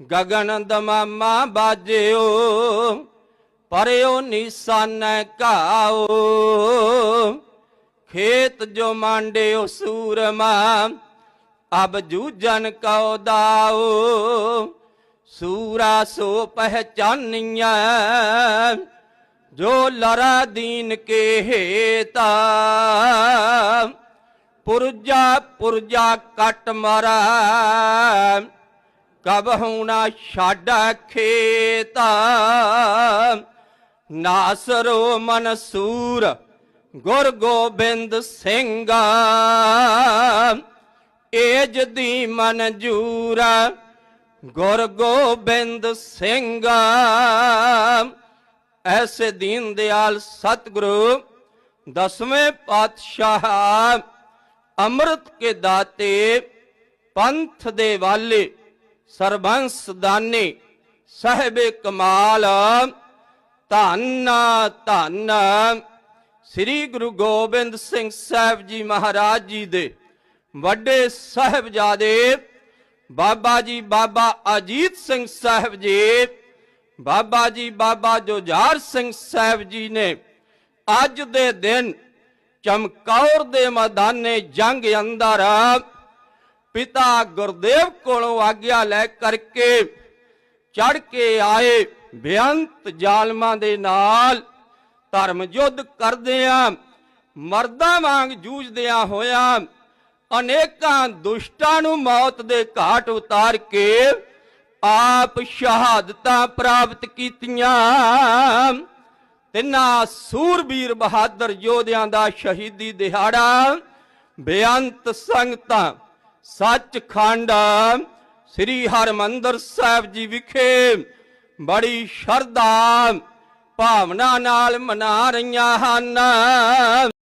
ਗਗਨ ਦਮਾਮਾ ਬਾਜਿਓ, ਪਰਿਓ ਨਿਸਾਨੈ ਘਾਓ। ਖੇਤ ਜੋ ਮਾਂਡਿਓ ਸੂਰਮਾ, ਅਬ ਜੂਜਨ ਕਉ ਦਾਓ। ਸੂਰਾ ਸੋ ਪਹਿਚਾਨੀਆਂ ਜੋ ਲਰਾ ਦੀਨ ਕੇ ਹੇਤਾ। ਪੁਰਜਾ ਪੁਰਜਾ ਕਟ ਮਰਾ ਕਬ ਹੁਣਾ ਛਾਡਾ ਖੇਤਾ? ਨਾਸਰੋ ਮਨਸੂਰ ਗੁਰ ਗੋਬਿੰਦ ਸਿੰਘ। ਏਜ ਦੀ ਮਨਜੂਰ ਗੁਰ ਗੋਬਿੰਦ ਸਿੰਘਾ। ਐਸੇ ਦੀਨ ਦਿਆਲ ਸਤਿਗੁਰੂ ਦਸਵੇਂ ਪਾਤਸ਼ਾਹ ਅੰਮ੍ਰਿਤ ਕੇ ਦਾਤੇ ਪੰਥ ਦੇ ਵਾਲੇ ਸਰਬੰਸ ਦਾਨੇ ਸਾਹਿਬੇ ਕਮਾਲ, ਧੰਨ ਧੰਨ। ਸ੍ਰੀ ਗੁਰੂ ਗੋਬਿੰਦ ਸਿੰਘ ਸਾਹਿਬ ਜੀ ਮਹਾਰਾਜ ਜੀ ਦੇ ਵੱਡੇ ਸਾਹਿਬਜ਼ਾਦੇ, ਬਾਬਾ ਜੀ ਬਾਬਾ ਅਜੀਤ ਸਿੰਘ ਸਾਹਿਬ ਜੀ, ਬਾਬਾ ਜੀ ਬਾਬਾ ਜੁਝਾਰ ਸਿੰਘ ਸਾਹਿਬ ਜੀ ਨੇ ਅੱਜ ਦੇ ਦਿਨ ਚਮਕੌਰ ਦੇ ਮੈਦਾਨੇ ਜੰਗ ਅੰਦਰ ਪਿਤਾ ਗੁਰਦੇਵ ਕੋਲੋਂ ਆਗਿਆ ਲੈ ਕਰਕੇ ਚੜ ਕੇ ਆਏ। ਬੇਅੰਤ ਜ਼ਾਲਮਾਂ ਦੇ ਨਾਲ ਧਰਮ ਯੁੱਧ ਕਰਦਿਆਂ, ਮਰਦਾਂ ਵਾਂਗ ਜੂਝਦਿਆਂ ਹੋਇਆਂ ਅਨੇਕਾਂ ਦੁਸ਼ਟਾਂ ਨੂੰ ਮੌਤ ਦੇ ਘਾਟ ਉਤਾਰ ਕੇ ਆਪ ਸ਼ਹਾਦਤਾਂ ਪ੍ਰਾਪਤ ਕੀਤੀਆਂ। ਤਿੰਨਾਂ ਸੂਰਬੀਰ ਬਹਾਦਰ ਯੋਧਿਆਂ ਦਾ ਸ਼ਹੀਦੀ ਦਿਹਾੜਾ, ਬੇਅੰਤ ਸੰਗਤਾਂ ਸੱਚਖੰਡ ਸ੍ਰੀ ਹਰਮੰਦਰ ਸਾਹਿਬ ਜੀ ਵਿਖੇ ਬੜੀ ਸ਼ਰਧਾ ਭਾਵਨਾ ਨਾਲ ਮਨਾ ਰਹੀਆਂ ਹਨ।